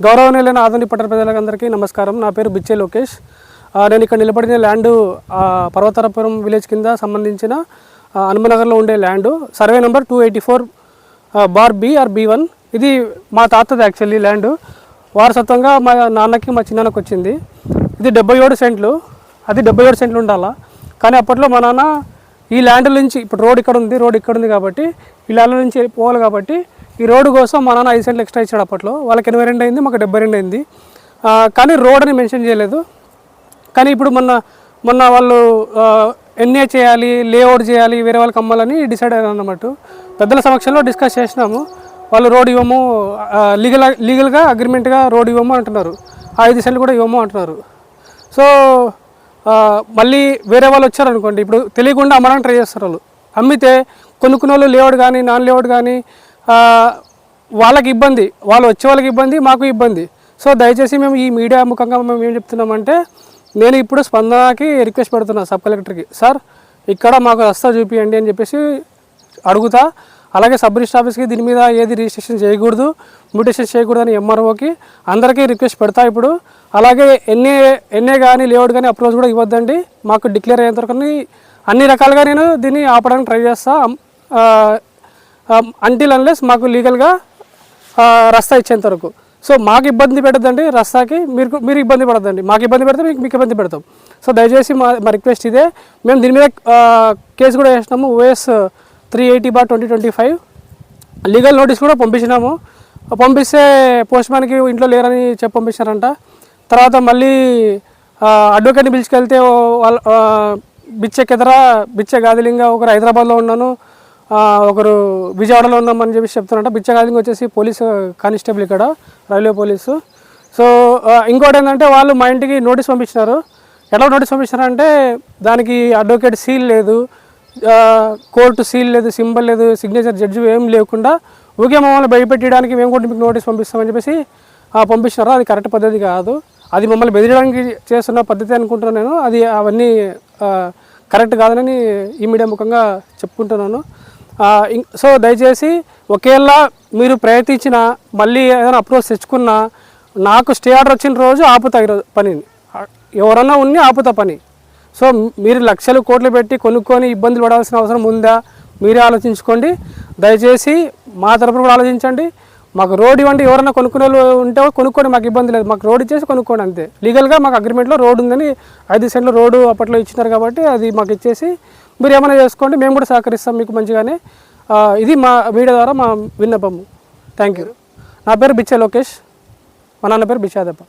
గౌరవనీయులైన ఆధునిక పట్టణ ప్రజలందరికీ నమస్కారం. నా పేరు బిచ్చే లోకేష్. నేను ఇక్కడ నిలబడిన ల్యాండ్ పర్వతారపురం విలేజ్ కింద సంబంధించిన హనుమనగర్లో ఉండే land. Survey number two eighty four bar B R B one. ఇది మా తాతది యాక్చువల్లీ ల్యాండ్. వారసత్వంగా మా నాన్నకి మా చిన్నకి వచ్చింది. ఇది డెబ్బై ఏడు సెంట్లు. అది డెబ్బై ఏడు సెంట్లు ఉండాలా? కానీ అప్పట్లో మా నాన్న ఈ ల్యాండ్ నుంచి ఇప్పుడు రోడ్ ఇక్కడ ఉంది రోడ్ ఇక్కడ ఉంది కాబట్టి ఈ ల్యాండ్ నుంచి పోవాలి కాబట్టి ఈ రోడ్డు కోసం మా నాన్న ఐదు సెంట్లు ఎక్స్ట్రా ఇచ్చాడు అప్పట్లో. వాళ్ళకి ఎనభై రెండు అయింది మాకు డెబ్బై రెండు అయింది. కానీ రోడ్ అని మెన్షన్ చేయలేదు. కానీ ఇప్పుడు మొన్న మొన్న వాళ్ళు ఎన్ఏ చేయాలి లేఅవుట్ చేయాలి వేరే వాళ్ళకి అమ్మాలని డిసైడ్ అయ్యారు అన్నమాట. పెద్దల సమక్షంలో డిస్కస్ చేసినాము. వాళ్ళు రోడ్ ఇవ్వము లీగల్ లీగల్గా అగ్రిమెంట్గా రోడ్ ఇవ్వము అంటున్నారు. ఆ ఐదు సెంట్లు కూడా ఇవ్వము అంటున్నారు. సో మళ్ళీ వేరే వాళ్ళు వచ్చారనుకోండి ఇప్పుడు తెలియకుండా అమ్మడానికి ట్రై చేస్తారు వాళ్ళు. అమ్మితే కొనుక్కున్న వాళ్ళు లేఅవుట్ కానీ నాన్ లేఅవుట్ కానీ వాళ్ళకి ఇబ్బంది వాళ్ళు వచ్చే వాళ్ళకి ఇబ్బంది మాకు ఇబ్బంది. సో దయచేసి మేము ఈ మీడియా ముఖంగా మేము ఏం చెప్తున్నామంటే నేను ఇప్పుడు స్పందనకి రిక్వెస్ట్ పెడుతున్నా సబ్ కలెక్టర్కి. సార్ ఇక్కడ మాకు రస్తా చూపియండి అని చెప్పేసి అడుగుతా. అలాగే సబ్ రిజిస్టర్ ఆఫీస్కి దీని మీద ఏది రిజిస్ట్రేషన్ చేయకూడదు మ్యూటేషన్ చేయకూడదు అని ఎంఆర్ఓకి అందరికీ రిక్వెస్ట్ పెడతా ఇప్పుడు. అలాగే ఎన్ఏ ఎన్ఏ కానీ లేఅవుట్ కానీ అప్రోచ్ కూడా ఇవ్వద్దండి. మాకు డిక్లేర్ అయ్యేంత వరకు అన్ని రకాలుగా నేను దీన్ని ఆపడానికి ట్రై చేస్తాను Um, అంటిల్ అన్లెస్ మాకు లీగల్గా రస్తా ఇచ్చేంత వరకు. సో మాకు ఇబ్బంది పెడద్దండి రస్తాకి మీరు మీరు ఇబ్బంది పడద్దండి. మాకు ఇబ్బంది పెడితే మీకు మీకు ఇబ్బంది పెడతాం. సో దయచేసి మా మా రిక్వెస్ట్ ఇదే. మేము దీని మీద కేసు కూడా వేసినాము OS three eighty bar twenty twenty five. Legal notice కూడా పంపించినాము. పంపిస్తే పోస్ట్ మ్యాన్కి ఇంట్లో లేరని చెప్పి పంపించారంట తర్వాత మళ్ళీ అడ్వకేట్ని పిలుచుకెళ్తే వాళ్ళ బిచ్చెక్కెదరా బిచ్చె గాదిలింగ ఒకరు హైదరాబాద్లో ఉన్నాను. ఒకరు విజయవాడలో ఉన్నామని చెప్పి చెప్తున్నారంట. బిచ్చగాదిలింగ వచ్చేసి పోలీసు కానిస్టేబుల్ ఇక్కడ రైల్వే పోలీసు. సో ఇంకోటి ఏంటంటే వాళ్ళు మా ఇంటికి నోటీస్ పంపించినారు. ఎలా నోటీస్ పంపించారంటే దానికి అడ్వకేట్ సీల్ లేదు కోర్టు సీల్ లేదు సింబల్ లేదు సిగ్నేచర్ జడ్జి ఏం లేకుండా ఊకే మమ్మల్ని భయపెట్టడానికి మేము కూడా మీకు నోటీస్ పంపిస్తామని చెప్పేసి పంపించినారు. అది కరెక్ట్ పద్ధతి కాదు. అది మమ్మల్ని బెదిరడానికి చేస్తున్న పద్ధతి అనుకుంటున్నాను నేను. అది అవన్నీ కరెక్ట్ కాదనని ఈ మీడియా ముఖంగా చెప్పుకుంటున్నాను. సో దయచేసి ఒకేలా మీరు ప్రయత్నించిన మళ్ళీ ఏదైనా అప్రోచ్ తెచ్చుకున్నా నాకు స్టే ఆర్డర్ వచ్చిన రోజు ఆపుతా ఈరోజు పనిని ఎవరన్నా ఉన్ని ఆపుతా పని. సో మీరు లక్షలు కోట్లు పెట్టి కొనుక్కొని ఇబ్బందులు పడాల్సిన అవసరం ఉందా మీరే ఆలోచించుకోండి. దయచేసి మా తరపున కూడా ఆలోచించండి. మాకు రోడ్ ఇవ్వండి ఎవరైనా కొనుక్కునే వాళ్ళు ఉంటే కొనుక్కోండి మాకు ఇబ్బంది లేదు. మాకు రోడ్ ఇచ్చేసి కొనుక్కోండి అంతే. లీగల్గా మాకు అగ్రిమెంట్లో రోడ్ ఉందని ఐదు సెంట్లు రోడ్డు అప్పట్లో ఇచ్చినారు కాబట్టి అది మాకు ఇచ్చేసి మీరు ఏమైనా చేసుకోండి మేము కూడా సహకరిస్తాం మీకు మంచిగానే. ఇది మా మీడియా ద్వారా మా విన్నపము. థ్యాంక్ యూ నా పేరు బిచ్చే లోకేష్. మా నాన్న పేరు బిచ్చాదప్ప.